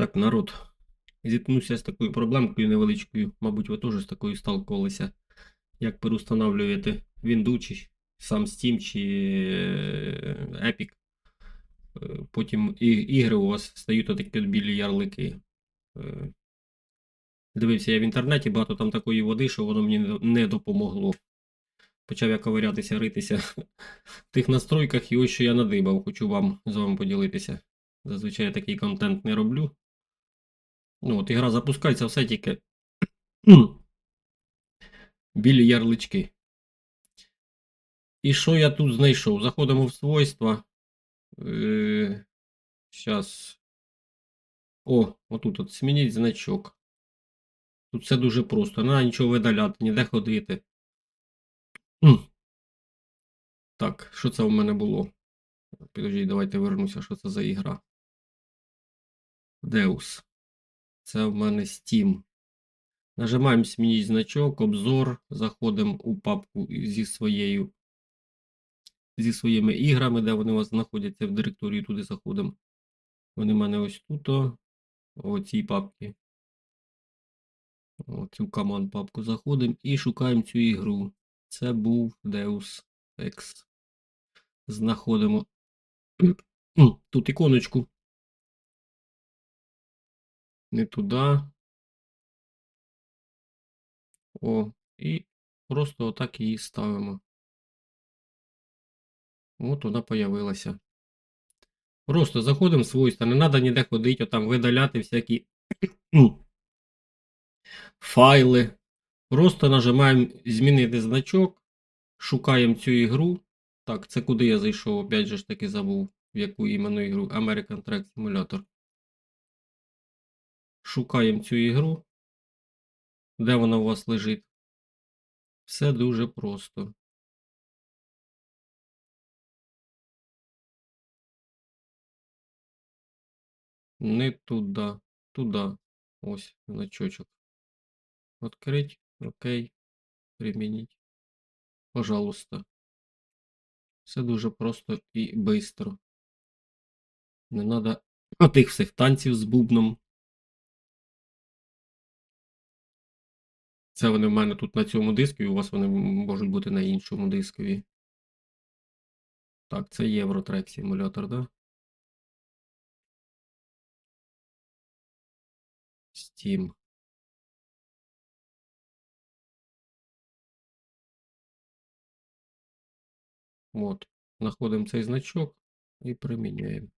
Так, народ. Зіткнувся з такою проблемкою невеличкою. Мабуть, ви теж з такою сталкувалися. Як перустановлюєте Windows чи сам Steam чи е, Epic. Е, Потім ігри у вас стають отакі білі ярлики. Е, Дивився я в інтернеті, багато там такої води, що воно мені не допомогло. Почав я ковирятися, ритися в тих настройках, і ось що я надибав, хочу вам з вами поділитися. Зазвичай я такий контент не роблю. Ну, от ігра запускається, все тільки білі ярлички. І що я тут знайшов? Заходимо в свойства. Е, О, отут от змініть значок. Тут все дуже просто. Не нічого видаляти, ніде ходити. Так, що це в мене було? Підождіть, давайте вернуся, що це за ігра. Deus. Це в мене Steam. Нажимаємо змініть значок, обзор, заходимо у папку зі своєю зі своїми іграми, де вони у вас знаходяться в директорії, туди заходимо. Вони в мене ось тут, о, цій папці. О, цю команд папку заходимо і шукаємо цю ігру. Це був Deus Ex. Знаходимо тут іконочку. Не туди. О, і просто отак її ставимо. От вона появилася. Просто заходимо в свойства, не треба ніде ходити, отам видаляти всякі файли. Просто нажимаємо змінити значок, шукаємо цю ігру. Так, це куди я зайшов, опять же ж таки забув, в яку іменно ігру. American Track Simulator. Шукаємо цю ігру. Де вона у вас лежить? Все дуже просто. Не туди. Туди. Ось значочок. Открыть. Окей. Примініть. Пожалуйста. Все дуже просто і бистро. Не треба отих всіх танців з бубном. Це вони в мене тут на цьому дискові, у вас вони можуть бути на іншому дискові. Так, це Євротрек симулятор, да? Steam. От. Знаходимо цей значок і приміняємо.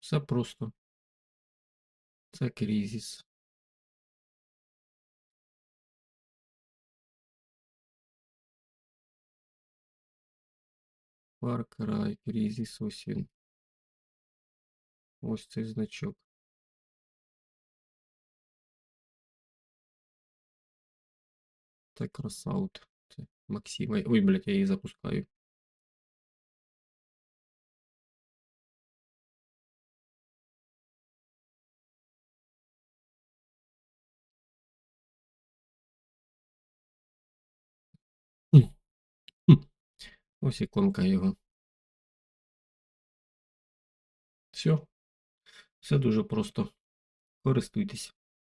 Все просто. Це кризис. Far Cry, кризис, ось він. Ось цей значок. Це кросаут. Це Максима. Ой, блядь, я її запускаю. Ось іконка його. Все. Все дуже просто. Користуйтесь.